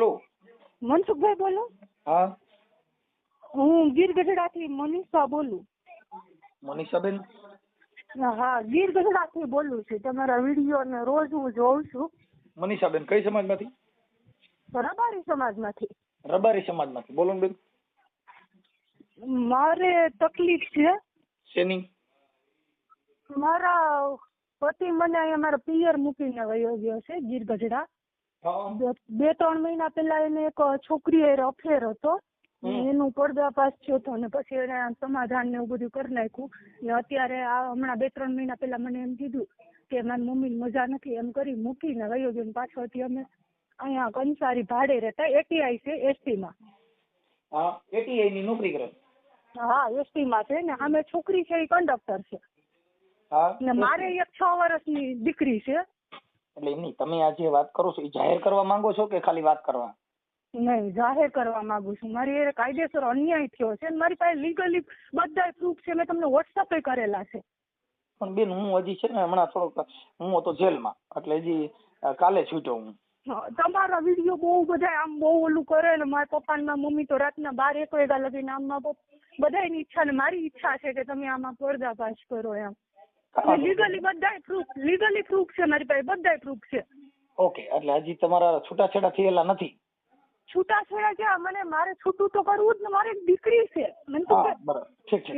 Hello. Mansukhbhai બોલો. હા. હું ગીર ગઢડાથી મનીષા બોલું. મનીષાબેન? હા ગીર ગઢડાથી બોલું છું. તમારા વીડિયો ને રોજ હું જોઉં છું. મનીષાબેન કઈ સમાજમાંથી? રબારી સમાજમાંથી. રબારી સમાજમાંથી. બોલો બેન. મારે તકલીફ છે. શેની? મારા પતિ મને અહીંયા મારા પિયર મૂકીને વયો ગયો છે ગીર ગઢડા. બે ત્રણ મહિના પહેલા એને એક છોકરી હારે અફેર હતો. એનું પડદાપાસ થયો હતો ને પછી એને સમાધાન ને એવું બધું કરી નાખ્યું. ને અત્યારે આ હમણાં બે ત્રણ મહિના પહેલા મને એમ કીધું કે મારી મમ્મી મજા નથી એમ કરી મૂકીને વયો ગયો ને પાછો હતી અમે અહીંયા કંસારી ભાડે રહેતા એટીઆઈ છે એસટી માં. હા એટીઆઈ ની નોકરી કરે. હા એસટી માં છે ને અમે છોકરી છે એ કંડક્ટર છે. ને મારે એક છ વર્ષની દીકરી છે. એટલે એમ તમે આ જે વાત કરો છો એ જાહેર કરવા માંગો છો કે ખાલી વાત કરવા? નહીં જાહેર કરવા માંગુ છું. મારી એ કાયદેસર અન્યાય થયો છે મારી પાસે લીગલી બધા પ્રૂફ છે. મેં તમને વોટ્સઅપ કરેલા છે. પણ બેન હું હજી છે ને હમણાં થોડોક હું હતો જેલમાં એટલે હજી કાલે છૂટ્યો હું. તમારા વીડિયો બહુ બધા આમ બહુ ઓલું કરે ને મારા પપ્પા ને મમ્મી તો રાતના બાર એક વાગ્યા લગીને આમ બધા ઈચ્છા ને મારી ઈચ્છા છે કે તમે આમાં પર્દાફાશ કરો એમ. લીગલી બધાય પ્રૂફ લીગલી પ્રૂફ છે મારી પાસે બધાય પ્રૂફ છે. ઓકે એટલે હજી તમારા છૂટાછેડા થયેલા નથી? છૂટાછેડા ક્યાં મને મારે છૂટું તો કરવું જ ને મારી એક દીકરી છે. મને તો બરાબર. ઠીક છે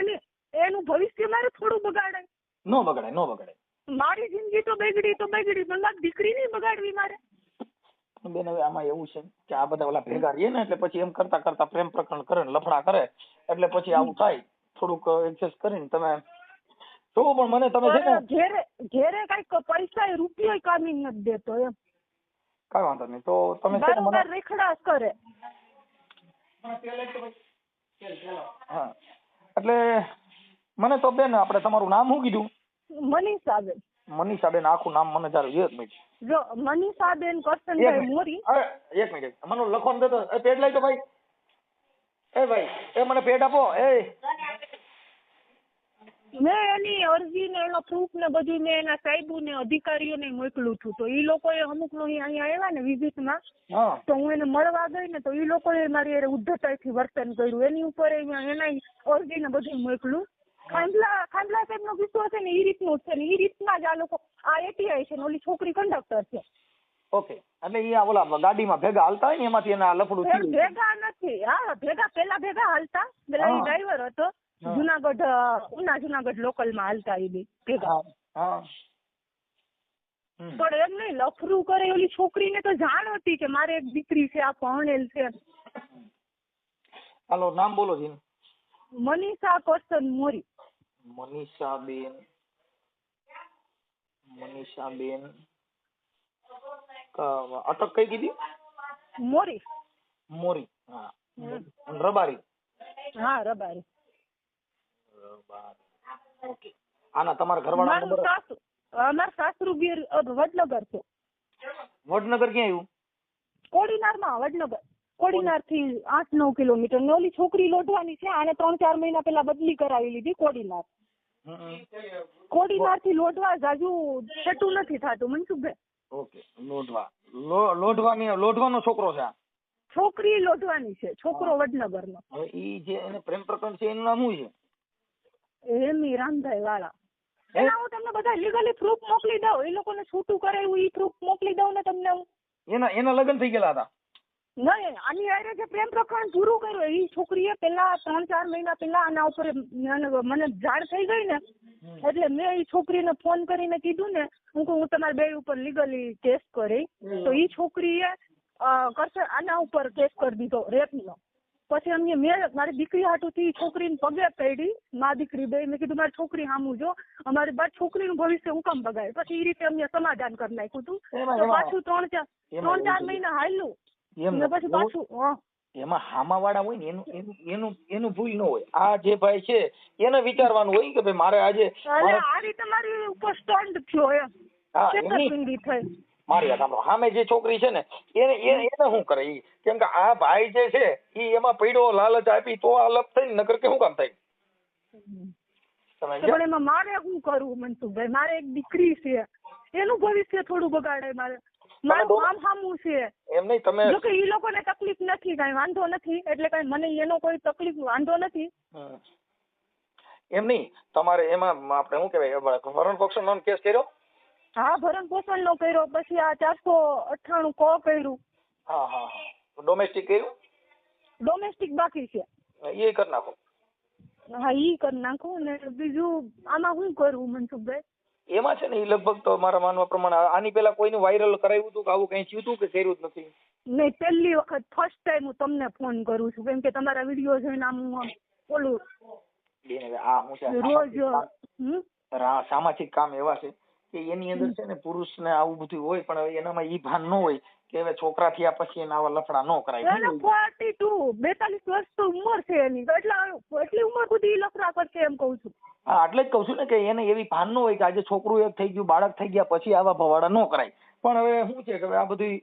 એને એનું ભવિષ્ય મારે થોડું બગાડાય નો બગડે નો બગડે. મારી જિંદગી તો બગડી તો બગડી પણ મારી દીકરી નહીં બગાડવી મારે. બેન હવે આમાં એવું છે કે આ બધા ઓલા ભેગા રહીએ ને એટલે પછી એમ કરતા કરતા પ્રેમ પ્રકરણ કરે ને લફડા કરે એટલે પછી આવું થાય. થોડુંક એડજસ્ટ કરીને તમે જોવો પણ મને તમે છે ને ઘેરે ઘેરે કંઈક પૈસા રૂપિયો કામી નથી દેતો એમ. કઈ વાંધો નહીં. તો તમે છે ને મને રેખડાશ કરે. હા. એટલે મને તો બેન આપણે તમારું નામ શું કીધું? મનીષાબેન. મનીષાબેન આખું નામ મને જરા એક મિનિટ. જો મનીષાબેન એક કરશનભાઈ મોરી. એક મિનિટ. મને લખવાનું દેતો એ પેડ લઈ તો ભાઈ. એ ભાઈ એ મને પેડ આપો. એ. મેં એની અરજી ને એનો પ્રૂફ ને બધું મેં એના સાહેબો ને અધિકારીઓને મોકલું છું. તો ઈ લોકોએ અમુક નો અહીંયા આવ્યા ને વિઝિટમાં તો હું એને મળવા ગઈ ને તો ઈ લોકોએ મારી હારે ઉદ્ધતાઈથી વર્તન કર્યું. એની ઉપર એના અરજી ને બધું મોકલું. ખાંડલા ખાંડલા સાહેબ નો કિસ્સો છે ને ઈ રીતનું છે ને ઈ રીતના જ આ લોકો આ એટીઆઈ છે ને ઓલી છોકરી કંડક્ટર છે. ઓકે. એટલે ઈ આ ઓલા ગાડીમાં ભેગા હાલતા હોય ને એમાંથી એના લફડું ભેગા નથી. હા ભેગા પેલા ભેગા હાલતા. પેલા ડ્રાઈવર હતો. જુનાગઢ ઉના જુનાગઢ લોકલમાં હાલતા એ બી ભેગા. પણ એમ નહીં લફરું કરે ઓલી છોકરીને તો જાણ હતી કે મારે એક દીકરી છે આ ભણેલ છે. હાલો નામ બોલો જીન. મનીષા કરશન મોરી. મનીષાબેન. મનીષા બેન અટક કઈ કીધી? મોરી. મોરી હા. રબારી. હા રબારી. ઓકે. આના તમારા ઘરવાળા નંબર સાસુ અમારું સાસરું ગીર વડનગર છે. વડનગર ક્યાં આવ્યું કોડીનારમાં વડનગર. કોડીનારથી આઠ નવ કિલોમીટર. ને ઓલી છોકરી લોઢવાની છે આને ત્રણ ચાર મહિના પેલા બદલી કરાવી લીધી કોડીનાર. કોડીનારથી લોઢવા જાજુ છેટું નથી થતું મનસુખભાઈ. ઓકે લોઢવા. લોઢવાની લોઢવાનો છોકરો છે છોકરી લોઢવાની છે છોકરો વડનગર નો ઈ જે એને પ્રેમ પ્રકરણ છે એનું નામ શું છે? એમી રામભાઈ વાળા. એના હું તમને બધા લીગલી પ્રૂફ મોકલી દઉં. એ લોકોને છૂટું કરેલું ઈ પ્રૂફ મોકલી દઉં ને તમને હું. એના એના લગ્ન થઈ ગયેલા હતા. નહીં આની હારે જે પ્રેમ પ્રકરણ પૂરું કર્યું એ છોકરીએ પેલા ત્રણ ચાર મહિના પેલા આના ઉપર મને જાણ થઈ ગઈ ને એટલે મેં એ છોકરીને ફોન કરીને કીધું ને હું કહું હું તમારા બે ઉપર લીગલી કેસ કરી. તો એ છોકરીએ કરશે આના ઉપર કેસ કરી દીધો રેપનો પછી અમને મેં મારી દીકરી હાટુથી છોકરીને પગે પડી મા દીકરી બે મેં કીધું મારી છોકરી સામું જો અમારી બા છોકરીનું ભવિષ્ય હું કામ બગાડે? પછી એ રીતે અમને સમાધાન કરી નાખ્યું હતું તો પાછું ત્રણ ચાર ત્રણ ચાર મહિના હાલ્યું. ને પછી પાછું હા. એમાં હામા વાળા હોય ને એનું એનું એનું ભૂલ ન હોય. આ જે ભાઈ છે એને વિચારવાનું હોય કે ભાઈ મારે આજે આ રીતે મારી ઉપર સ્ટન્ટ થયો એમ. હા, મારી સાંભળો. સામે જે છોકરી છે ને એને એને શું કરે? ઈ કેમ કે આ ભાઈ જે છે ઈ એમાં પડ્યો લાલચ આપી તો આ લપ થઈ નકર કે શું કામ થાય? પણ એમાં મારે શું કરવું મનસુખભાઈ? મારે એક દીકરી છે. એનું ભવિષ્ય થોડું બગાડે મારે. મારું કામ સામું છે. એમ નહીં તમે જો કે ઈ લોકોને તકલીફ નથી કાંઈ વાંધો નથી. એટલે કાંઈ મને એનો કોઈ તકલીફ વાંધો નથી. એમ નહીં તમારે એમાં આપણે શું કહેવાય વરણ પોષણનો કેસ કર્યો? હા ભરણ પોષણ નો કર્યો પછી આ ચારસો અઠાણું કો કર્યું. હા હા ડોમેસ્ટિક કર્યું? ડોમેસ્ટિક બાકી છે. એ કરી નાખો. હા ઈ કરી નાખો ને બીજું આમાં શું કરવું મનસુખભાઈ? એમાં છે ને એ લગભગ તો મારા માનવા પ્રમાણે આની પેલા કોઈને વાયરલ કરાવ્યું હતું કે આવું કઈ થયું હતું કે કર્યું જ નથી? નહીં પહેલી વખત ફર્સ્ટ ટાઈમ હું તમને ફોન કરું છું. કેમ કે તમારા વીડિયો જોઈને આમ હું છે રોજ સામાજિક કામ એવા છે. કે એની અંદર છે ને પુરુષને આવું બધું હોય પણ હવે એનામાં ઈ ભાન ન હોય કે હવે છોકરા થયા પછી એના આવા લફડા ન કરાય. ફોર્ટી ટુ બેતાલીસ વર્ષ તો ઉંમર છે એની. તો એટલા એટલી ઉંમર સુધી લફડા કરશે એમ કહું છું. હા એટલે જ કહું છું ને કે એને એવી ભાન ન હોય કે આજે છોકરું એક થઈ ગયું બાળક થઈ ગયા પછી આવા ભવાડા ન કરાય. પણ હવે શું છે કે આ બધું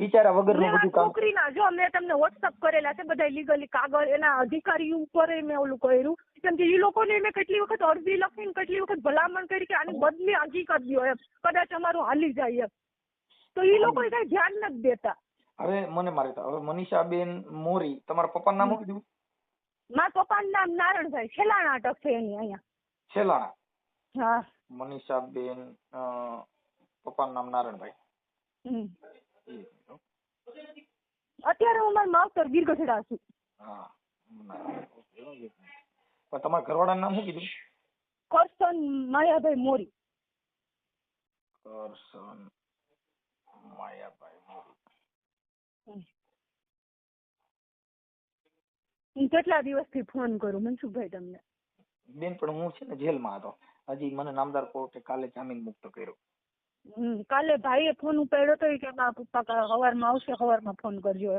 વિચાર્યા વગરનું બધું કામ છોકરીના જો મેં તમને વોટ્સઅપ કરેલા છે બધા લીગલી કાગળ એના અધિકારી ઉપર મેં ઓલું કર્યું. કેમ કે ઈ લોકોને મેં કેટલી વખત અરજી લખીને કેટલી વખત ભલામણ કરી કે આની બદલી હજી કરી દો એમ. કદાચ અમારું હાલી જાય એમ. તો એ લોકો કઈ ધ્યાન નથી દેતા. હવે મને મારે હવે મનીષાબેન મોરી તમારા પપ્પાનું નામ શું કીધું? મારા પપ્પાનું નામ નારણભાઈ છેલ્લા નાટક છે એની અહીંયા. છેલાણા? હા. મનીષાબેન પપ્પાનું નામ હો. અત્યારે હું મારા માવતર ગીર ગઢડા છું. હા. પણ તમારા ઘરવાળાનું નામ શું કીધું? કરસન માયાભાઈ મોરી. કરશન માયાભાઈ મોરી. હું કેટલા દિવસથી ફોન કરું મનસુખભાઈ તમને? બેન પણ હું છે ને જેલમાં હતો. હજી મને નામદાર કોર્ટે કાલે જામીન મુક્ત કર્યો. હમ કાલે ભાઈએ ફોન ઉપાડ્યો તો કે મારા પપ્પા હવારમાં આવશે હવારમાં ફોન કરજો.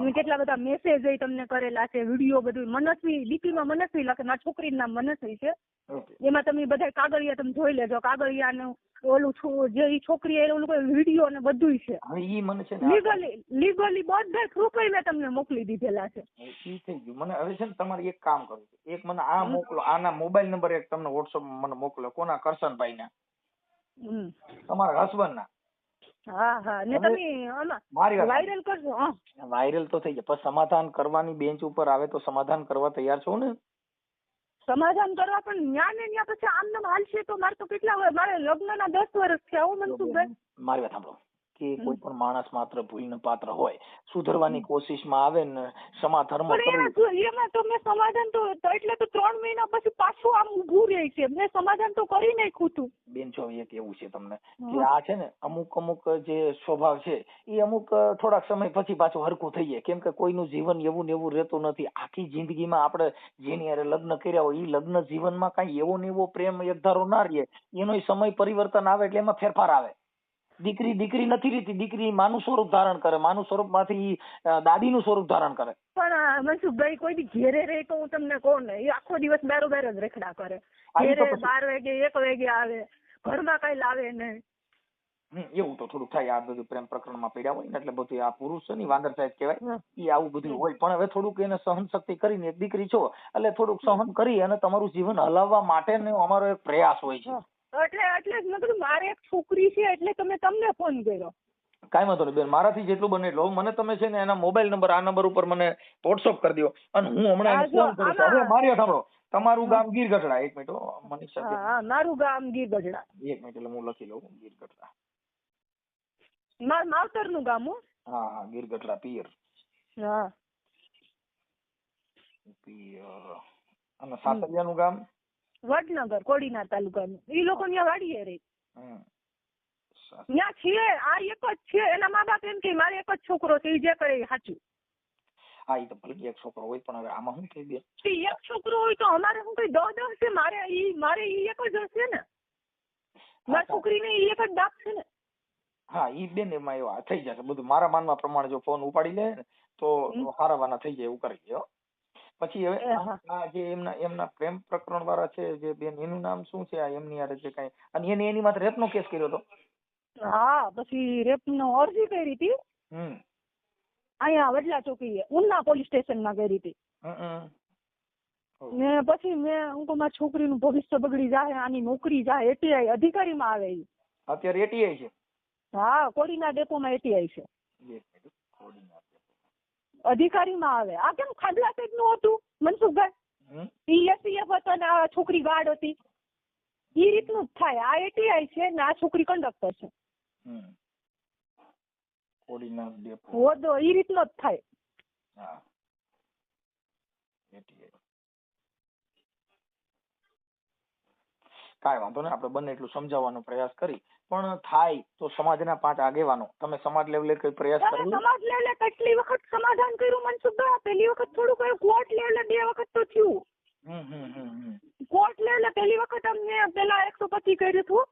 મેં કેટલા બધા મેસેજ તમને કરેલા છે વીડિયો બધું. મનસ્વી ડીપીમાં મનસ્વી લખે મારા છોકરીનું નામ મનસ્વી છે. એમાં તમે બધા કાગળિયા તમે જોઈ લેજો. કાગળિયાનું ઓલું છો- જે ઈ છોકરી એ ઓલું કોઈ વીડિયો ને બધું છે. હવે ઈ મને છે ને લીગલી લીગલી બધા પ્રૂફ મેં તમને મોકલી દીધેલા છે. ઈ થઈ ગયું. મને હવે છે ને તમારે એક કામ કરવું એક મને આ મોકલો. આના મોબાઈલ નંબર એક તમને વોટ્સઅપ મને મોકલો. કોના? કરશનભાઈ ના હમ. તમારા હસબન્ડ ના હા હા. ને તમે મારી વાયરલ કરજો હા. વાયરલ તો થઈ જાય. પણ સમાધાન કરવાની બેન્ચ ઉપર આવે તો સમાધાન કરવા તૈયાર છો ને? સમાધાન કરવા પણ ન્યા ને ન્યા પછી આમ નામ હાલશે તો મારે તો કેટલા હોય? મારે લગ્નના દસ વર્ષ થયા હું મનસુખભાઈ. મારી વાત સાંભળો. કે કોઈ પણ માણસ માત્ર ભૂલને પાત્ર હોય સુધરવાની કોશિશમાં આવે ને ક્ષમા ધર્મ એમાં તો મેં સમાધાન તો તો એટલે તો ત્રણ મહિના પછી પાછું આમ ઊભું રહે છે. મેં સમાધાન તો કરી નાખ્યું હતું બેન છો એક એવું છે તમને કે આ છે ને અમુક અમુક જે સ્વભાવ છે એ અમુક થોડાક સમય પછી પાછું હરખું થઈ જાય. કેમ કે કોઈનું જીવન એવું ને એવું રહેતું નથી. આખી જિંદગીમાં આપણે જેની હારે લગ્ન કર્યા હોય એ લગ્ન જીવનમાં કાંઈ એવો ને એવો પ્રેમ એકધારો ના રહે. એનો સમય પરિવર્તન આવે એટલે એમાં ફેરફાર આવે. દીકરી દીકરી નથી રીતી દીકરી માનું સ્વરૂપ ધારણ કરે માનું સ્વરૂપમાંથી અ, દાદીનું સ્વરૂપ ધારણ કરે. પણ મનસુખભાઈ કોઈ બી ઘેરે રહે તો હું તમને કહું ને એ આખો દિવસ બારો બાર જ રેખડા કરે. ઘેરે બાર વાગે એક વાગે આવે ઘરમાં કઈ લાવે નહીં. એવું તો થોડુંક થાય આ બધું પ્રેમ પ્રકરણમાં પડ્યા હોય ને એટલે બધું આ પુરુષ છે ને ઈ વાંદર સાહેબ કહેવાય એ આવું બધું હોય. પણ હવે થોડુંક એને સહન શક્તિ કરીને એક દીકરી છો એટલે થોડુંક સહન કરી અને તમારું જીવન હલાવવા માટેનો અમારો એક પ્રયાસ હોય છે. એટલે એટલે મેં કીધું મારે એક છોકરી છે એટલે તમે તમને ફોન કર્યો. કાંઈ વાંધો નહીં બેન મારાથી જેટલું બને એટલું. મને તમે છે ને એના મોબાઈલ નંબર આ નંબર ઉપર મને વોટ્સઅપ કરી દો અને હું હમણાં ફોન કરું હવે મારી સાંભળો. તમારું ગામ ગીર ગઢડા એક મિનિટ હો, મનીષા હા. મારું ગામ ગીર ગઢડા એક મિનિટ એટલે હું લખી લઉં. ગીર ગઢડા મારું માવતરનું ગામ હો. હા ગીર ગઢડા પિયર. હા. પિયર. અને સાસરિયાનું ગામ? વડનગર કોડીના તાલુકાનું. ઈ લોકો ત્યાં વાડીએ રહે ત્યાં છીએ આ એક જ છે એના મા બાપ એમ કે મારે એક જ છોકરો છે ઈ જે કરે એ સાચું હા એ તો ભલે એક છોકરો હોય પણ હવે આમાં શું કહી દે એક છોકરો હોય તો અમારે શું કઈ દસ દસ છે? મારે ઈ મારે ઈ એક જ હશે ને? મારી છોકરીને ઈ એક જ બાપ છે ને? હા ઈ બેન એમાં એવા થઈ જશે. બધું મારા માનવા પ્રમાણે જો ફોન ઉપાડી લે ને તો. હારાવાના થઈ જાય એવું કરી દે હો. પછી હવે આ જે એમના એમના પ્રેમ પ્રકરણ વાળા છે જે બેન એનું નામ શું છે આ એમની હારે જે કઈ અને એને એની માથે રેપનો કેસ કર્યો હતો? હા પછી રેપનો અરજી કરી હતી. હમ. અહીંયા વડલા ચોકીએ ઉના પોલીસ સ્ટેશનમાં કરી હતી. ને પછી મેં હું કહું મારી છોકરીનું ભવિષ્ય બગડી જાય આની નોકરી જાય એટીઆઈ અધિકારીમાં આવે ઈ. અત્યારે એટીઆઈ છે? હા કોડીના ડેપોમાં એટીઆઈ છે. અધિકારીમાં આવે. આ કેમ ખાંડલા સાઈડનું હતું? મનસુખભાઈ ઈ એસીએફ હતો ને આ છોકરી ગાર્ડ હતી. ઈ રીતનું જ થાય. આ એટીઆઈ છે ને આ છોકરી કંડક્ટર છે. હોદો ઈ રીતનો જ થાય. હા. એટીઆઈ. કાંઈ વાંધો નહીં. આપણે બંને એટલું સમજાવવાનો પ્રયાસ કરી. પણ થાય તો સમાજના પાંચ આગેવાનો. તમે સમાજ લેવલે કઈ પ્રયાસ કર્યો? સમાજ લેવલે કેટલી વખત સમાધાન કર્યું? મનસુખભાઈ પેલી વખત થોડું કર્યું કોર્ટ લેવલે બે વખત તો થયું. હમ હમ કોર્ટ લેવલે પહેલી વખત અમને પેલા એકસો પચીસ કર્યું હતું.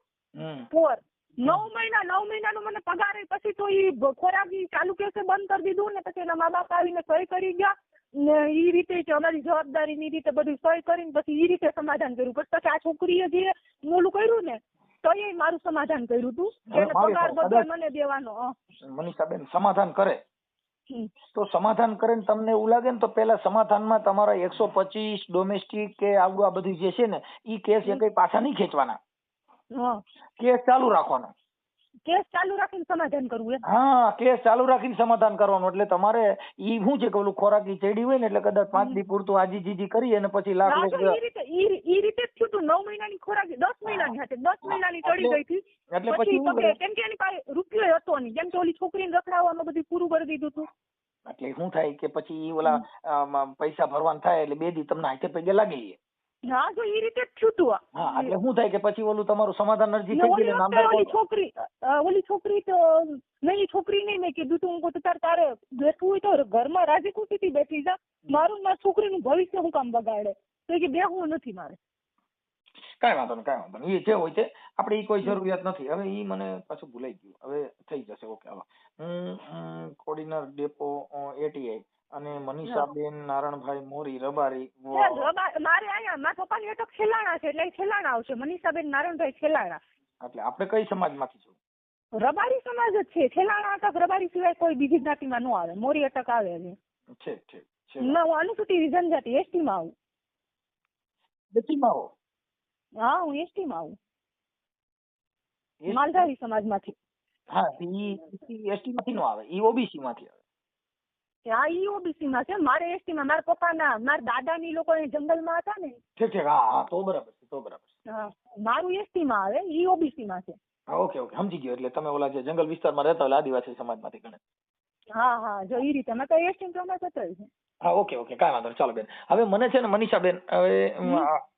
ફોર નવ મહિના નવ મહિનાનો મને પગાર પછી તો ઈ ખોરાક ચાલુ કેસે બંધ કરી દીધું ને પછી એના મા બાપ આવીને સહી કરી ગયા. ને ઈ રીતે અમારી જવાબદારી ની રીતે બધું સહી કરીને પછી ઈ રીતે સમાધાન કર્યું. પછી આ છોકરીએ જે મોલું કર્યું ને તો એ મારું સમાધાન કર્યું હતું પગાર બધો મને દેવાનો મનીષાબેન સમાધાન કરે. તો સમાધાન કરે ને તમને એવું લાગે ને તો પેલા સમાધાનમાં તમારા એકસો પચીસ ડોમેસ્ટિક કે આવડું આ બધું જે છે ને ઈ કેસ એ કઈ પાછા નહીં ખેંચવાના. કેસ ચાલુ રાખવાનો. કેસ ચાલુ રાખીને સમાધાન કરવું એમ. હા કેસ ચાલુ રાખીને સમાધાન કરવાનું. એટલે તમારે ઈ શું છે કે ઓલું ખોરાકી ચડી હોય ને એટલે કદાચ પાંચ દી પૂરતું આજી જીજી કરી અને પછી લાખ ના, ઈ રીતે ઈ ઈ રીતે જ થયું હતું નવ મહિનાની ખોરાકી દસ મહિનાની હતી દસ મહિનાની ચડી ગઈ હતી. એટલે પછી કેમ કે એની પાસે રૂપિયો હતો નહીં. જેમ કે ઓલી છોકરીને રખડાવવામાં બધું પૂરું કરી દીધું હતું એટલે શું થાય કે પછી ઈ ઓલા પૈસા ભરવાના થાય એટલે બે દી તમને હાથે પગે લાગી. હા જો ઈ રીતે થયું હતું હા એટલે શું થાય કે પછી ઓલું તમારું સમાધાન અરજી થઈ ગઈ નામદાર ઓલી છોકરી ઓલી છોકરી તો નહીં છોકરી નહીં મેં કીધું તું હું તાર તારે બેઠવું હોય તો ઘરમાં રાજી ખુશીથી બેઠી જા? મારું ને છોકરીનું ભવિષ્ય હું કામ બગાડે? તો એ કે બેહવું નથી મારે. કાંઈ વાંધો નહીં કાંઈ વાંધો નહીં. એ જે હોય તે આપણે એ કોઈ જરૂરિયાત નથી. હવે ઈ મને પાછું ભૂલાઈ ગયું. હવે થઈ જશે. ઓકે હવે. હું કોર્ડિનર ડેપો એટીઆઈ અને મનીષાબેન નારણભાઈ મોરી રબારી મારે અહીંયા મારા પપ્પાની અટક છેલાણા છે એટલે છેલાણા આવશે. મનીષાબેન નારણભાઈ છેલાણા એટલે આપણે કઈ સમાજમાંથી છો? રબારી સમાજ જ છે. છેલાણા અટક રબારી સિવાય કોઈ બીજી જ્ઞાતિમાં ન આવે. મોરી અટક આવે છે. ના હું અનુસૂચિત જનજાતિ એસટી માં આવું. બેટીમાં આવો. હા હું એસટી માં આવું માલધારી સમાજમાંથી. હા ઈ એસટી માંથી નો આવે. ઈ ઓબીસી માંથી આવે. હા ઈ ઓબીસી માં છે મારે એસટી માં મારા પપ્પાના મારા દાદાની લોકો અહીં જંગલમાં હતા ને. ઠીક ઠીક હા હા તો બરાબર છે તો બરાબર છે. મારું એસટી માં આવે ઈ ઓબીસી માં છે. ઓકે ઓકે સમજી ગયો એટલે તમે ઓલા જે જંગલ વિસ્તારમાં રહેતા હોય આદિવાસી સમાજમાંથી ગણે. હા હા જો ઈ રીતે મેં તો એસટી પ્રમાણે થતો છે. હા ઓકે ઓકે કાંઈ વાંધો ચાલો બેન. હવે મને છે ને મનીષા બેન હવે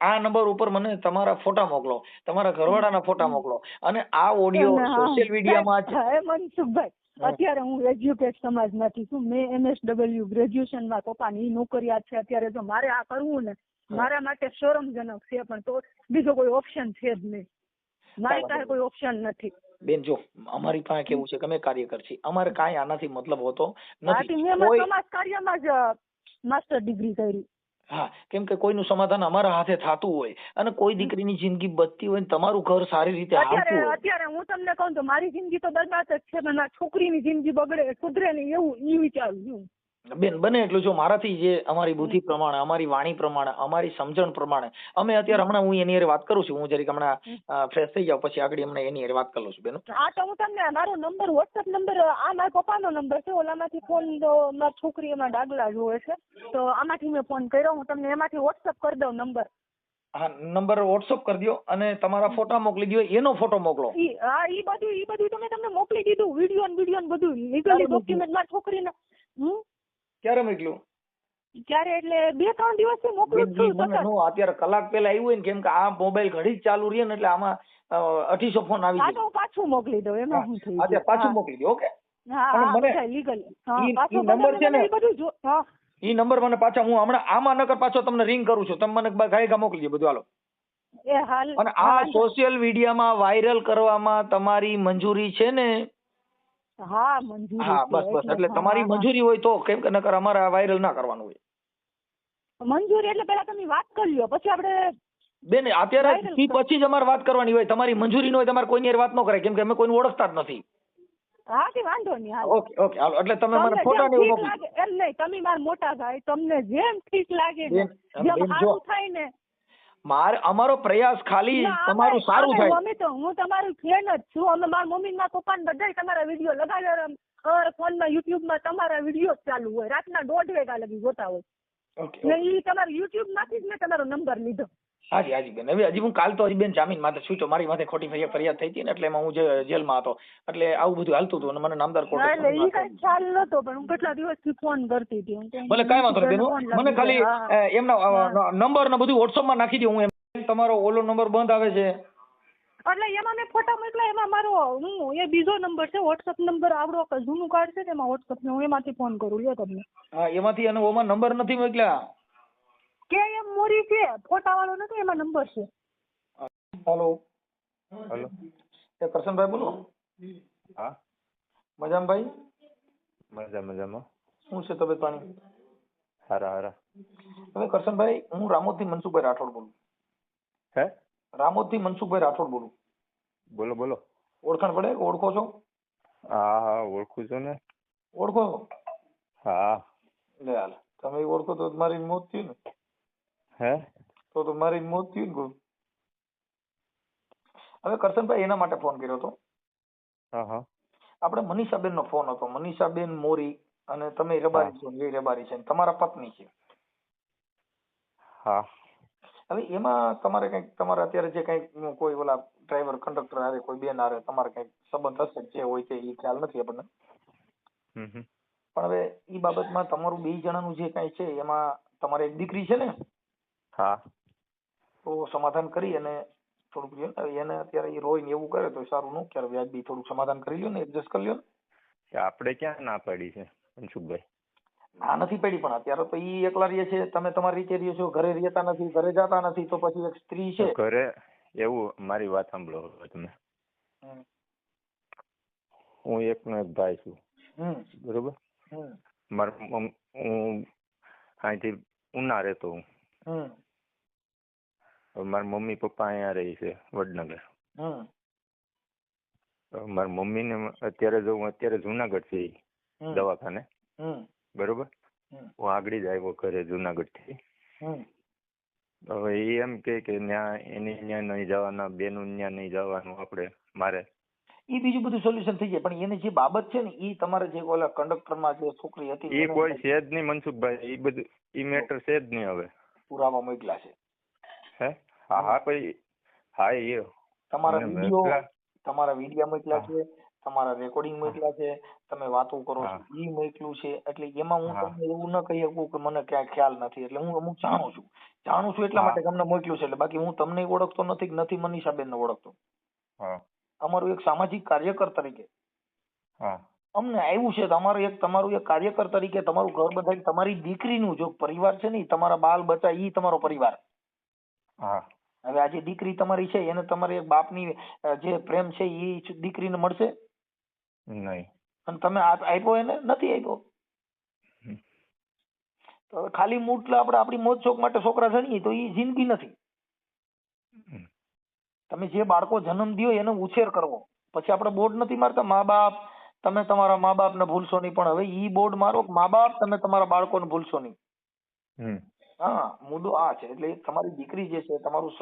આ- નંબર ઉપર મને તમારા ફોટા મોકલો તમારા ઘરવાળાના ફોટા મોકલો અને આ ઓડિયો સોશિયલ મીડિયામાં છે મનસુખભાઈ. અત્યારે હું એજ્યુકેટ સમાજમાંથી છું. મેં એમએસડબલ્યુ ગ્રેજ્યુએશનમાં પપ્પાની નોકરિયાત છે અત્યારે જો મારે આ કરવું ને મારા માટે શરમજનક છે પણ તો બીજો કોઈ ઓપ્શન છે જ નહીં. મારી. પાસે કોઈ ઓપ્શન નથી. બેન જો અમારી પાસે કેવું છે કે અમે કાર્યકર છીએ. અમારે કાંઈ આનાથી મતલબ હોતો નથી. સમાજ કાર્યમાં જ માસ્ટર ડિગ્રી કરી. હા કેમ કે કોઈનું સમાધાન અમારા હાથે થતું હોય અને કોઈ દીકરીની જિંદગી બચતી હોય ને તમારું ઘર સારી રીતે અત્યારે અત્યારે હું તમને કહું તો મારી જિંદગી તો બરબાદ જ છે પણ છોકરીની જિંદગી બગડે સુધરે નહીં એવું ઈ વિચારું છું. બેન બને એટલું. જો મારાથી જે અમારી બુદ્ધિ પ્રમાણે અમારી વાણી પ્રમાણે અમારી સમજણ પ્રમાણે અમે અત્યારે હમણાં હું એની હારે વાત કરું છું. હું જરીક હમણાં ફ્રેશ થઈ જાઉં પછી આગળ હમણાં એની હારે વાત કરું છું બેન. હા તો હું તમને મારો નંબર વોટ્સઅપ નંબર આ મારા પપ્પાનો નંબર છે. ઓલામાંથી ફોન તો મારી છોકરી એમાં ડાગલા જોવે છે. તો આમાંથી મેં ફોન કર્યો. હું તમને એમાંથી વોટ્સઅપ કરી દઉં નંબર હા નંબર વોટ્સઅપ કરી દો અને તમારા ફોટા મોકલી દો એનો ફોટો મોકલો. હા ઈ બધું ઈ બધું તમે તમને મોકલી દીધું. વીડિયો ને વીડિયો ને બધું. લીગલી. ડોક્યુમેન્ટ મારી છોકરીના. હમ? ક્યારે મોકલ્યું? ક્યારે? એટલે બે ત્રણ દિવસથી મોકલું જ બેન, ઈ છું મને નો અત્યારે કલાક પહેલા આવ્યું હોય ને કેમ કે આ મોબાઈલ ઘડી જ ચાલુ રહે ને એટલે આમાં અઢીસો ફોન આવી જાય હું પાછું મોકલી દઉં એમાં શું થઈ અત્યારે પાછું મોકલી દઉં ઓકે? હા મને- લીગલ ઈ- પાછો નંબર છે ને? મને ઈ બધું હા. ઈ નંબર મને પાછા હું હમણાં આમાં નકર પાછો તમને રિંગ કરું છું. તમે મને ગાયકા મોકલી દો બધું હાલો. અને આ સોશિયલ મીડિયામાં વાયરલ કરવામાં તમારી મંજૂરી છે ને? હા મંજૂરી હા બસ બસ. એટલે તમારી. મંજૂરી હોય તો કેમ કે નકર અમારે આ વાયરલ ના કરવાનું હોય. મંજૂરી એટલે પેલા તમે વાત કરી લ્યો પછી આપણે બેન અત્યારે ઈ પછી જ અમારે વાત કરવાની હોય. તમારી મંજૂરી ન હોય તમારે કોઈની વાત ન કરે કેમ કે અમે કોઈને ઓળખતા જ નથી. હા કે વાંધો નહીં હાલો. ઓકે ઓકે હાલો. એટલે તમે મને ફોટા ને એવું નહીં તમે મારા મોટા ભાઈ તમને જેમ ઠીક લાગે જેમ સારું થાય ને મારે અમારો પ્રયાસ ખાલી તમારું સારું થાય. મમ્મી તો હું તમારું ફેન જ છું. અમે મારા મમ્મી ના પપ્પા ને બધા તમારા વીડિયો લગાવ્યા માં યુટ્યુબમાં તમારા વીડિયો ચાલુ હોય. રાતના દોઢ વેગા લગી જોતા હોય. ઓકે ને ઈ તમારા યુટ્યુબમાંથી જ મેં તમારો નંબર લીધો. હાજી હાજી બેન. હવે હજી હું કાલ તો હજી બેન જામીન માટે છું તો મારી માથે ખોટી ફરિયાદ ફરિયાદ થઈ હતી ને એટલે એમાં હું જે- જેલમાં હતો. એટલે આવું બધું હાલતું હતું અને મને નામદાર ના, એટલે ઈ કઈ ખ્યાલ નતો પણ હું કેટલા દિવસથી ફોન કરતી હતી. ભલે કાંઈ વાંધો નહીં બેન મને ખાલી એમના નંબર ને બધું વોટ્સઅપમાં નાખી દઉં હું એમ. તમારો ઓલો નંબર બંધ આવે છે. એટલે એમાં મેં ફોટા મોકલા એમાં મારો હું એ બીજો નંબર છે વોટ્સઅપ નંબર આવડો કે જૂનું કાર્ડ છે ને એમાં વોટ્સઅપ હું એમાંથી ફોન કરું લ્યો તમને. હા એમાંથી અને ઓમાં નંબર નથી મોકલ્યા. કે એમ મોરી છે ફોટા વાળો નથી એમાં નંબર છે. હેલો હેલો એ કરશનભાઈ બોલો. હા. મજામાં ભાઈ? મજા મજામાં. શું છે તબિયત પાણી? હારા હારા. હવે કરશનભાઈ હું રામોદથી મનસુખભાઈ રાઠોડ બોલું. હે? રામોદથી મનસુખભાઈ રાઠોડ બોલું. બોલો બોલો. ઓળખાણ પડે? ઓળખો છો? હા હા ઓળખું છું ને. ઓળખો? હા. લે હાલ. તમે ઓળખો તો મારી મોત થયું ને. હે? તો તો મારી મોત થયું ને હવે કરશનભાઈ એના માટે ફોન કર્યો હતો. આપણે મનીષાબેન નો ફોન હતો. મનીષાબેન મોરી અને તમે રબારી છો એ રબારી છે તમારા પત્ની છે. હા. હવે એમાં તમારે કંઈક તમારે અત્યારે જે કંઈક કોઈ ઓલા ડ્રાઈવર કંડક્ટર આવે કોઈ બેન આવે તમારે કંઈક સંબંધ હશે જે હોય તે એ ખ્યાલ નથી આપણને. પણ હવે એ બાબતમાં તમારું બે જણાનું જે કઈ છે એમાં તમારે એક દીકરી છે ને હા. તો સમાધાન કરી અને થોડુંક એને અત્યારે એ રોય ને એવું કરે તો સારું ન ક્યારે વ્યાજબી થોડુંક સમાધાન કરી લ્યો ને એડજસ્ટ કરી લ્યો ને. આપણે ક્યાં ના પાડી છે મનસુખભાઈ? ના નથી પડી પણ અત્યારે તો ઈ એકલા રહે છે. તમે તમારી રીતે રહ્યો છો. ઘરે રહેતા નથી ઘરે જતા નથી તો પછી એક સ્ત્રી છે. ઘરે એવું મારી વાત સાંભળો તમે. હું એકનો એક ભાઈ છું. બરોબર? મારા હું અહીંથી ઉના રહેતો હું. મારા મમ્મી પપ્પા અહીંયા રહે છે વડનગર. હમ, મમ્મી ને અત્યારે જો હું અત્યારે જુનાગઢ છે દવાખાને. બરોબર? હું આગળ જ આવ્યો ઘરે જુનાગઢથી હવે એ એમ કે કે ન્યા એને ન્યા નહીં જવાના બેનું ન્યા નહીં જવાનું આપણે મારે. ઈ બીજું બધું સોલ્યુશન થઈ જાય પણ એને જે બાબત છે ને એ તમારે જે ઓલા કંડક્ટરમાં જે છોકરી હતી એ કોઈ છે જ નહીં મનસુખભાઈ એ બધું એ મેટર છે જ નહીં હવે. પુરાવા મોકલા છે. હે? હા હા ભાઈ હા એ તમારા વીડિયો તમારા વીડિયો મોકલ્યા છે તમારા રેકોર્ડિંગ મોકલ્યા છે તમે વાતો કરો છો એ ઈ મોકલ્યું છે એટલે એમાં હું તમને એવું ન કહી શકું કે મને ક્યાં ખ્યાલ નથી એટલે હું અમુક જાણું છું. જાણું છું એટલા માટે તમને મોકલ્યું છે એટલે બાકી હું તમને ઓળખતો નથી નથી મનીષાબેન ને ઓળખતો અમારું એક સામાજિક કાર્યકર તરીકે. અમને આવ્યું છે તમારું એક તમારું એક કાર્યકર તરીકે તમારું ઘર બધા તમારી દીકરીનું જો પરિવાર છે ને તમારા બાલ બચ્ચા ઈ તમારો પરિવાર. હા. હવે આ જે દીકરી તમારી છે એને તમારે એક બાપની જે પ્રેમ છે એ દીકરીને મળશે? નહીં. અને તમે આપ્યો એને? નથી આપ્યો? તો હવે ખાલી મૂટલા આપણે આપણી મોજ શોખ માટે છોકરા જણીએ તો એ જિંદગી નથી. તમે જે બાળકો જન્મ દો એનો ઉછેર કરવો. પછી આપણે બોર્ડ નથી મારતા? મા બાપ તમે તમારા મા બાપને ભૂલશો નહીં. પણ હવે ઈ બોર્ડ મારો મા બાપ તમે તમારા બાળકોને ભૂલશો નહીં. હા મુદ્દો આ છે. એટલે તમારી દીકરી જે છે તમારું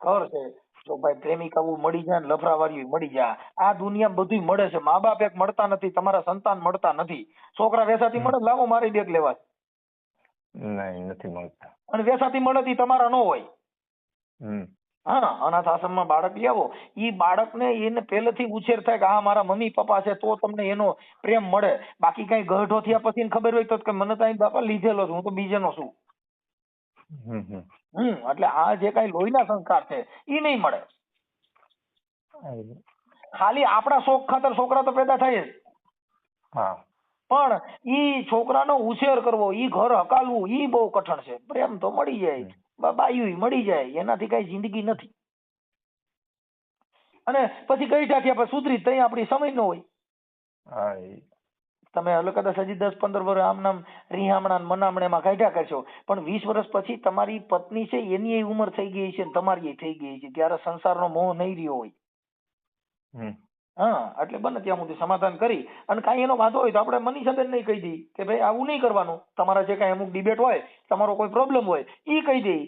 ઘર છે જો ભાઈ પ્રેમિકાઓ મળી જાય ને લફરાવાળીઓ મળી જાય. આ દુનિયા બધું મળે છે. મા બાપ એક મળતા નથી તમારા સંતાન મળતા નથી. છોકરા વેસાથી મળે લાવો મારી બેગ લેવા. નહીં નથી મળતા. અને વેસાથી મળે તી તમારા નો હોય. હમ. હા અનાથ આશ્રમમાં બાળક લઈ આવો. ઈ બાળકને એને પહેલેથી ઉછેર થાય કે આ મારા મમ્મી પપ્પા છે તો તમને એનો પ્રેમ મળે. બાકી કઈ ગઢો થયા પછી ખબર હોય તો કે મને તો અહીં બાપા લીધેલો છું હું તો બીજેનો છું. હમ એટલે આ જે કઈ લોહીના સંસ્કાર છે એ નહીં મળે. ખાલી આપણા શોખ ખાતર છોકરા તો પેદા થાય જ હા. પણ ઈ છોકરાનો ઉછેર કરવો ઈ ઘર હકાલવું ઈ બહુ કઠણ છે. પ્રેમ તો મળી જાય બાયુ મળી જાય એનાથી કઈ જિંદગી નથી. અને પછી કઈ ટાંક્યા આપણે સુધરી તઈ આપણી સમય ન હોય. હા તમે કદાચ હજી દસ પંદર વર્ષ આમ નામ રીહામણા મનામણામાં કાઢ્યા કરશો. પણ વીસ વર્ષ પછી તમારી પત્ની છે એની ઉંમર થઈ ગઈ છે તમારી થઈ ગઈ છે. ત્યારે સંસારનો મોહ નહીં રહ્યો હોય. હા એટલે બને ત્યાં સુધી સમાધાન કરી. અને કાંઈ એનો વાંધો હોય તો આપણે મનીષાબેન નહીં કહી દઈએ કે ભાઈ આવું નહીં કરવાનું. તમારા જે કાંઈ અમુક ડિબેટ હોય તમારો કોઈ પ્રોબ્લેમ હોય એ કહી દઈ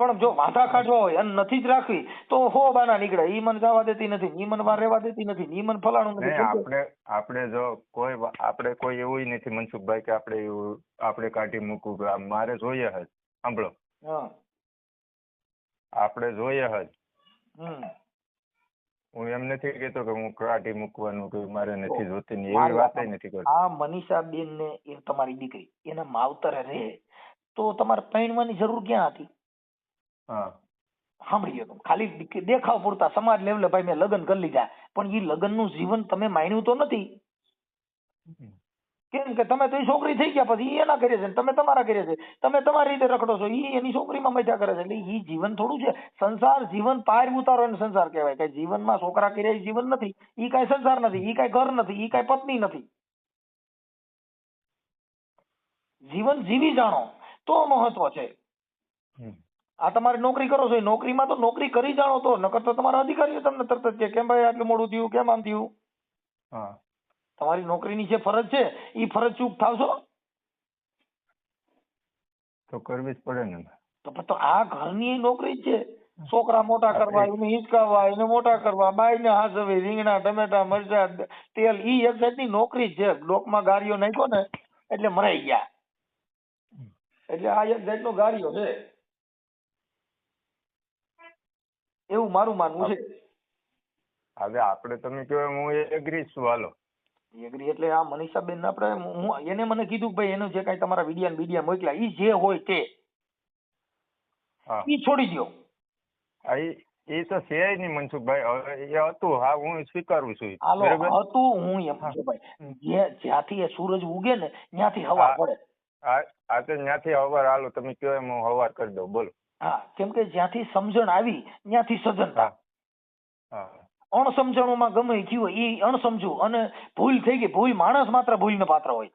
પણ જો વાંધા કાઢવા હોય અને નથી જ રાખવી તો હો બાના નીકળે. ઈ મન જવા દેતી નથી ઈ મન વાર રહેવા દેતી નથી ઈ મન ફલાણું નથી. આપણે આપણે જો કોઈ આપણે કોઈ એવું નથી મનસુખભાઈ કે આપણે એવું આપણે કાઢી મૂકવું મારે જોઈએ હજ. સાંભળો. આપણે જોઈએ હજ. હું એમ નથી કેતો કે હું કાઢી મૂકવાનું કે મારે નથી જોતી ને એવી વાત નથી કરતી. આ મનીષા બેન ને એ તમારી દીકરી એના માવતરે રહે તો તમારે પૈણવાની જરૂર ક્યાં હતી? સાંભળી તમે. ખાલી દેખાવ પૂરતા. સમાજ લેવલે ભાઈ મેં લગ્ન કરી લીધા. પણ એ લગ્નનું જીવન તમે માન્યું તો નથી. કેમ કે તમે તો છોકરી થઈ ગયા પછી એના કરે છે તમે તમારા કરે છે. તમે તમારી રીતે રખડો છો. ઈ એની છોકરીમાં મજા કરે છે. એટલે ઈ જીવન થોડું છે. સંસાર જીવન પાર ઉતારો એને સંસાર કહેવાય. કઈ જીવનમાં છોકરા કર્યા જીવન નથી. ઈ કઈ સંસાર નથી. ઈ કઈ ઘર નથી. ઈ કઈ પત્ની નથી. જીવન જીવી જાણો. તો મહત્વ છે. આ તમારી નોકરી કરો છો એ નોકરીમાં તો નોકરી કરી જાણો તો નકર તો તમારા અધિકારીઓ તમને તરત જ કે કેમ ભાઈ આટલું મોડું થયું કેમ આમ થયું? હા. તમારી નોકરીની જે ફરજ છે એ ફરજ ચૂક થાવશો? તો કરવી જ પડે ને. તો તો આ ઘરની નોકરી છે. છોકરા મોટા કરવા એને હિંચકાવવા એને મોટા કરવા બાઈને હાજવે રીંગણા ટમેટા મરચા તેલ ઈ એક જાતની નોકરી છે. લોકમાં ગાડીઓ નાખ્યો ને એટલે મરાઈ ગયા. એટલે આ એક જાતનો ગાડીઓ છે. એવું મારું માનવું છે. હવે આપણે તમે કહો એમ હું એગ્રી છું હાલો. એગ્રી એટલે આ મનીષાબેન આપણે હું એને મને કીધું કે ભાઈ એનું જે કાંઈ તમારા વિડિયા વિડિયા મોકલ્યા ઈ જે હોય તે. ઈ છોડી દો એ તો છે જ નહીં મનસુખભાઈ. હવે એ હતું હા હું સ્વીકારું છું. બરાબર? હતું હું એમ ભાઈ. જ્યાંથી એ સૂરજ ઉગે ને ત્યાંથી હવા પડે. આ આ તો ત્યાંથી હવાર હાલો તમે કહો એમ હું હવાર કરી દઉં બોલો. હા કેમ કે જ્યાંથી સમજણ આવી ત્યાંથી સજનતા હા. અણસમજણોમાં ગમે એ થયું હોય ઈ અણસમજુ અને ભૂલ થઈ ગઈ ભૂલ માણસ માત્ર ભૂલને પાત્ર હોય.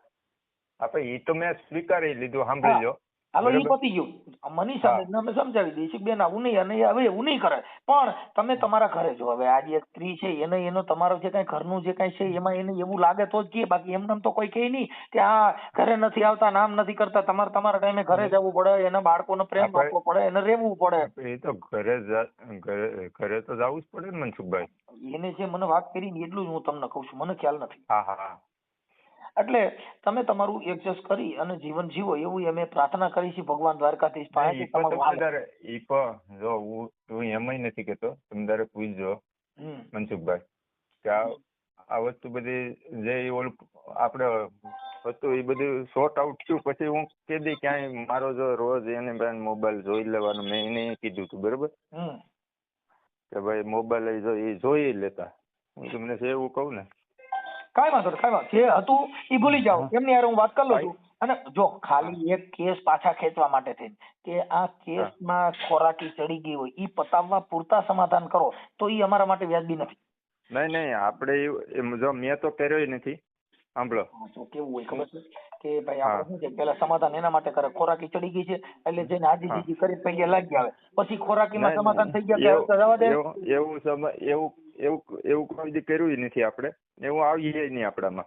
આપણે એ તો મેં સ્વીકારી લીધું સાંભળી લો હાલો એ. પતી ગયું. મનીષા અમે સમજાવી દઈશું છીએ બેન આવું નહીં અને હવે એવું નહીં કરે. પણ તમે તમારા ઘરે જો હવે આ જે સ્ત્રી છે એને એનો તમારો જે કઈ ઘરનું જે કઈ છે એમાં એને એવું લાગે તો જ કે બાકી એમને એમ તો કોઈ કહે નહીં કે આ ઘરે નથી આવતા નામ નથી કરતા. તમારે તમારા ટાઈમે ઘરે જવું પડે એના બાળકોને પ્રેમ રાખવો પડે એને રહેવું પડે. એ તો ઘરે ઘરે તો જવું જ પડે ને મનસુખભાઈ. એને જે મને વાત કરી એટલું જ હું તમને કહું છું. મને ખ્યાલ નથી. હા હા. એટલે તમે તમારું એડજસ્ટ કરી અને જીવન જીવો એવું અમે પ્રાર્થના કરી છે ભગવાન દ્વારકાધીશ પાસે તમારું ઈ જો હું હું એમય નથી કેતો તમે તારે પૂછજો. મનસુખભાઈ કે આ આ વસ્તુ બધી જે ઓલું આપણે હતું એ બધું શોર્ટ આઉટ થયું પછી હું કીધી ક્યાંય મારો જો રોજ એને બેન મોબાઈલ જોઈ લેવાનું મેં એને કીધું હતું બરોબર? હમ. કે ભાઈ મોબાઈલ જો એ જોઈ લેતા. હું તમને એવું કહું ને કાંઈ વાંધો નહીં, કાંઈ વાંધો જે હતું એ ભૂલી જાઓ. એમની યાર હું વાત કરી લઉં છું. અને જો ખાલી એક કેસ પાછા ખેંચવા માટે થઈને કે આ કેસમાં ખોરાકી ચડી ગઈ હોય એ પતાવવા પૂરતા સમાધાન કરો તો એ અમારા માટે વ્યાજબી નથી. નહીં નહીં આપણે જો મેં તો કર્યો નથી. સાંભળો. તો કેવું હોય ખબર છે? કે ભાઈ આપણે શું છે પેલા સમાધાન એના માટે કરે. ખોરાકી ચડી ગઈ છે એટલે જેને આજી. જીજી કરી પૈયે લાગી આવે. પછી ખોરાકીમાં સમાધાન થઈ ગયા જવા દે. એવું એવું એવું એવું કોઈ દી કર્યું નથી આપણે. એવું આવીએ નહીં આપણામાં.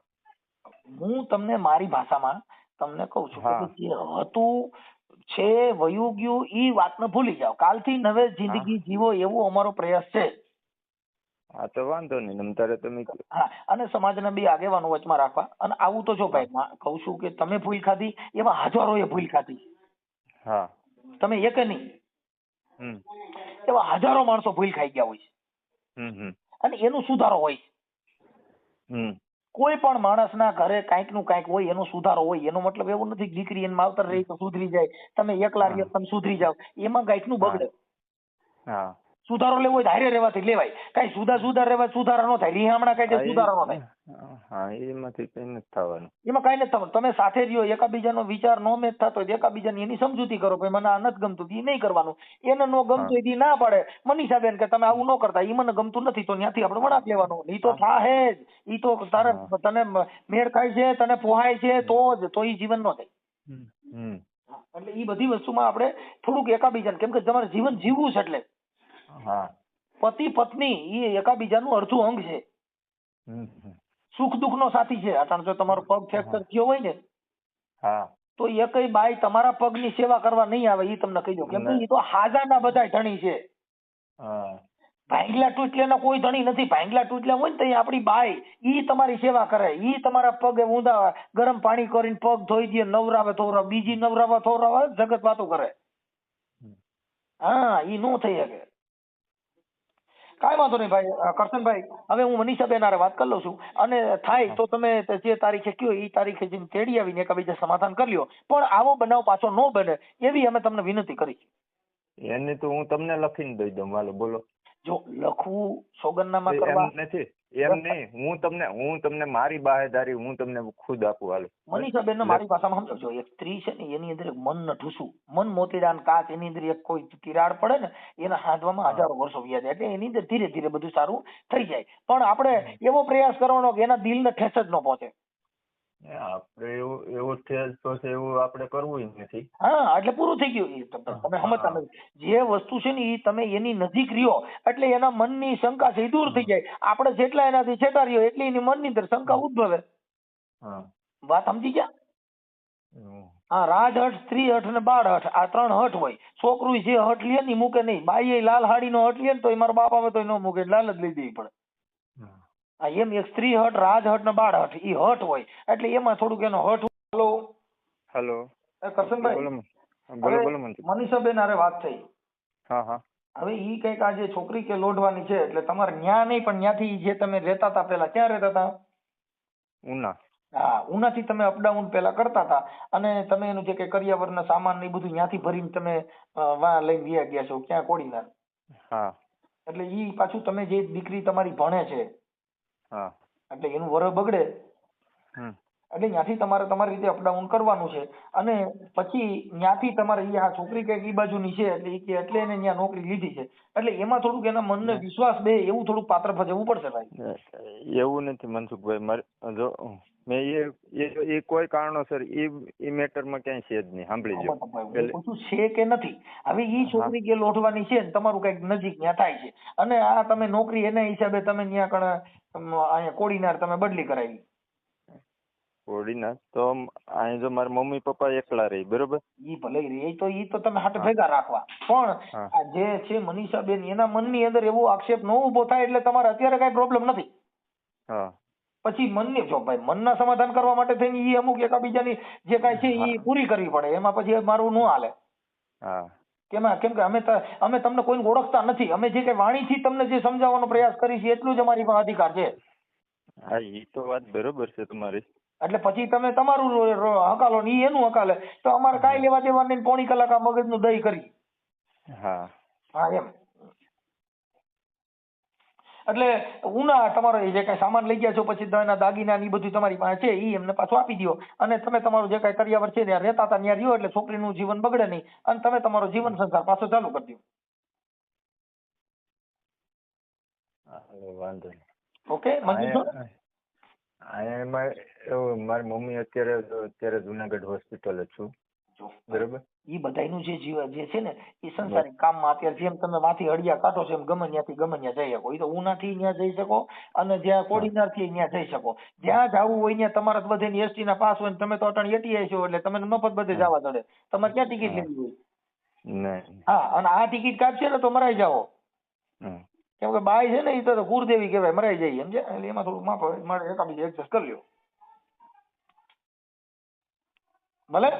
હું તમને મારી ભાષામાં તમને કહું છું કે જે હતું છે વયું ગયું ઈ વાતને ભૂલી જાઓ. કાલથી નવે જિંદગી જીવો એવો અમારો પ્રયાસ છે. હા તો વાંધો નહીં. તમ તમે હા અને સમાજને બી આગેવાનો વચમાં રાખવા. અને આવું તો જો ભાઈ કહું છું કે તમે ભૂલ ખાધી એવા હજારોએ ભૂલ ખાધી. હા. તમે એક નહીં? હમ. એવા હજારો માણસો ભૂલ ખાઈ ગયા હોય છે. અને એનું સુધારો હોય. હમ. કોઈ પણ માણસના ઘરે કાંઈકનું કાંઈક હોય એનો સુધારો હોય. એનો મતલબ એવું નથી કે દીકરી એને માવતર રહી તો સુધરી જાય. તમે એકલા રહ્યો તમે સુધરી જાવ એમાં કાંઈકનું બગડે. હા. સુધારો લેવો હોય ધારે રહેવાથી લેવાય. કઈ સુધા સુધાર રહેવા સુધારા ન થાય. રીહામણા કાંઈ સુધારો ન થાય. હા એમાંથી કઈ નથી થવાનું. એમાં કઈ નથી થવાનું. તમે સાથે રહ્યો એકાબીજાનો વિચાર નો મેચ થતો હોય એકાબીજાની એની સમજૂતી કરો ભાઈ મને આ નથી ગમતું એ નહીં કરવાનું. એને નો ગમતું એ ના પાડે. મનીષાબેન કે તમે આવું ન કરતા ઈ મને ગમતું નથી તો ત્યાંથી આપણે વળાક લેવાનો. ઈ તો થાહે જ. ઈ તો તારે તને મેળ ખાય છે તને પોહાય છે તો જ તો ઈ જીવન નો થાય. એટલે ઈ બધી વસ્તુમાં આપણે થોડુંક એકાબીજાને કેમ કે તમારે જીવન જીવવું છે એટલે. હા. પતિ પત્ની ઈ એકાબીજાનું અડધું અંગ છે. સુખ દુઃખ નો સાથી છે. અટાણ જો તમારો પગ ફ્રેક્ચર થયો હોય ને હા. તો કઈ બાઈ તમારા પગની સેવા કરવા નહીં આવે એ તમને કહી દો કેમ કે. ઈ તો હાજાના બધાય ધણી છે. ભાંગલા ટૂટલેના કોઈ ધણી નથી. ભાંગલા ટૂટલા હોય ને તો આપડી આપણી બાઈ ઈ તમારી સેવા કરે. ઈ તમારા પગે ઊંધા ગરમ પાણી કરીને પગ ધોઈ દે નવરાવે ધોવરાવે. બીજી નવરાવે થોરાવે જગત વાતો કરે. હા ઈ નો થઈ શકે. કાંઈ વાંધો નહીં ભાઈ કરશનભાઈ, હવે હું મનીષાબેન હારે વાત કરી લઉં છું. અને થાય તો તમે જે તારીખે કયો એ તારીખે જેમ તેડી આવીને એકબીજા સમાધાન કરી લ્યો. પણ આવો બનાવ પાછો ન બને એવી અમે તમને વિનંતી કરી એની તો હું તમને લખીને દઈ દઉં. હાલો, બોલો. જો લખવું સોગંદનામા કરવા નથી એમ નહીં. હું તમને હું તમને મારી બાહેધારી હું તમને ખુદ આપું હાલ. મનીષાબેન ને મારી ભાષામાં સમજો. એક સ્ત્રી છે ને એની અંદર એક મન ન ઠૂસું મન મોતીડાન કાચ એની અંદર એક કોઈ તિરાડ પડે ને એના હાથવામાં હજારો વર્ષો વ્યા જાય એટલે એની અંદર ધીરે ધીરે બધું સારું થઈ જાય. પણ આપણે એવો પ્રયાસ કરવાનો કે એના દિલને ઠેસ જ ન પહોંચે. આપણે એવું એવું તો છે એવું આપણે કરવું નથી. હા એટલે પૂરું થઈ ગયું. તમે સમજતા નથી. જે વસ્તુ છે ને એ તમે એની નજીક રહ્યો એટલે એના મનની શંકા છે દૂર થઈ જાય. આપણે જેટલા એનાથી છેટા રહ્યો એટલી એની મનની અંદર શંકા ઉદ્ભવે. વાત સમજી ગયા? હા રાજ હઠ સ્ત્રી હઠ અને બાળ હઠ આ ત્રણ હઠ હોય. છોકરું જે હઠ લે ને મૂકે નહીં. બાઈ લાલ હાડીનો હઠ લે ને તો મારા બાપ આવે તો ન મૂકે લાલ જ લઈ દેવી પડે. એમ એક સ્ત્રી હઠ રાજ હઠ ને બાળ હઠ ઈ હઠ હોય. એટલે એમાં થોડુંક એનો હઠ હાલો હેલો. એ કરશનભાઈ બોલો મનીષાબેન અરે વાત થઈ. હા હા. હવે ઈ કંઈક આ જે છોકરી કે લોઢવાની છે એટલે તમારે ન્યા નહીં પણ ન્યાથી જે તમે રહેતા હતા પેલા ક્યાં રહેતા હતા? ઉના. હા ઉનાથી તમે અપડાઉન પેલા કરતા હતા. અને તમે એનું જે કઈ કરિયાવરના સામાન ને બધું ન્યાથી ભરીને તમે વા લઈ લઈને વ્યા ગયા છો ક્યાં કોડીનાર હા. એટલે ઈ પાછું તમે જે દીકરી તમારી ભણે છે હા. એટલે એનું વર બગડે. હમ. એટલે ત્યાંથી તમારે તમારી રીતે અપડાઉન કરવાનું છે. અને પછી ત્યાંથી તમારે ઈ આ છોકરી કંઈક ઈ બાજુની છે એટલે ઈ કે એટલે એને ત્યાં નોકરી લીધી છે. એટલે એમાં થોડુંક એના મનને વિશ્વાસ બે એવું થોડુંક પાત્ર ભજવવું પડશે ભાઈ. એવું નથી મનસુખભાઈ મારે જો મેં એ એ- એ કોઈ કારણોસર એ એ મેટરમાં ક્યાંય છે જ નહીં. સાંભળી જો પૂછું છે કે નથી. હવે ઈ છોકરી કે લોઢવાની છે ને તમારું કંઈક નજીક ત્યાં થાય છે. અને આ તમે નોકરી એના હિસાબે તમે ત્યાં કણ અહીંયા કોડીનાર તમે બદલી કરાવી. કોડીનાર તો અહીં જો મારા મમ્મી પપ્પા એકલા રહી બરોબર? ઈ ભલે રે ઈ તો ઈ તો તમે હાથ ભેગા રાખવા. પણ જે છે મનીષાબેન એના મનની અંદર એવો આક્ષેપ ન ઊભો થાય એટલે તમારે અત્યારે કઈ પ્રોબ્લેમ નથી. હા. પછી મનની જો ભાઈ મનના સમાધાન કરવા માટે થઈને એ અમુક એકાબીજાની જે કાંઈ છે એ પૂરી કરવી પડે. એમાં પછી મારું ન હાલે. હા. કેમાં કેમ કે અમે અમે તમને કોઈને ઓળખતા નથી. અમે જે કઈ વાણીથી તમને જે સમજાવવાનો પ્રયાસ કરી છે એટલું જ અમારી પાસે અધિકાર છે. હા એ તો વાત બરોબર છે તમારી. એટલે પછી તમે તમારું હકાલો ને એનું હકાલે. તો અમારે કાંઈ લેવા દેવા નહીં પોણી કલાક મગજનું દહીં કરી. હા. હા એમ. એટલે ઉના તમારો જે કાંઈ સામાન લઈ ગયા છો પછી એના દાગીના ને બધું તમારી પાસે છે એ એમને પાછું આપી દો અને તમે તમારું જે કાંઈ કરિયાવર છે ત્યાં રહેતા હતા ત્યાં રહ્યો એટલે છોકરીનું જીવન બગડે નહીં. અને તમે તમારો જીવન સંસાર પાછો ચાલુ કરી દો વાંધો ઓકે મંજૂર છો? એમાં એવું મારી મમ્મી અત્યારે અત્યારે જુનાગઢ હોસ્પિટલ જ છું બરોબર. ઈ બધાયનું જે જીવ જે છે ને એ સંસારિક કામમાં અત્યારે જેમ તમે માથી હળિયા કાઢો છો એમ ગમે ત્યાંથી ગમે ત્યાં જઈ શકો. એ તો ઉનાથી ત્યાં જઈ શકો અને જ્યાં કોડીનારથી ત્યાં જઈ શકો. જ્યાં જવું હોય ત્યાં તમારે બધે એસટી ના પાસ હોય તમે તો અટાણ એટીઆઈ છો એટલે તમે મફત બધે જવા દડે તમારે ક્યાં ટિકિટ લેવી હોય? હા અને આ ટિકિટ કાઢશે ને તો મરાઈ જાઓ. કેમ કે બાય છે ને એ તો કુળદેવી કહેવાય મરાઈ જાય એમ છે. એટલે એમાં થોડું માફ મારે એકાબીજા એડજસ્ટ કરી લ્યો. ભલે?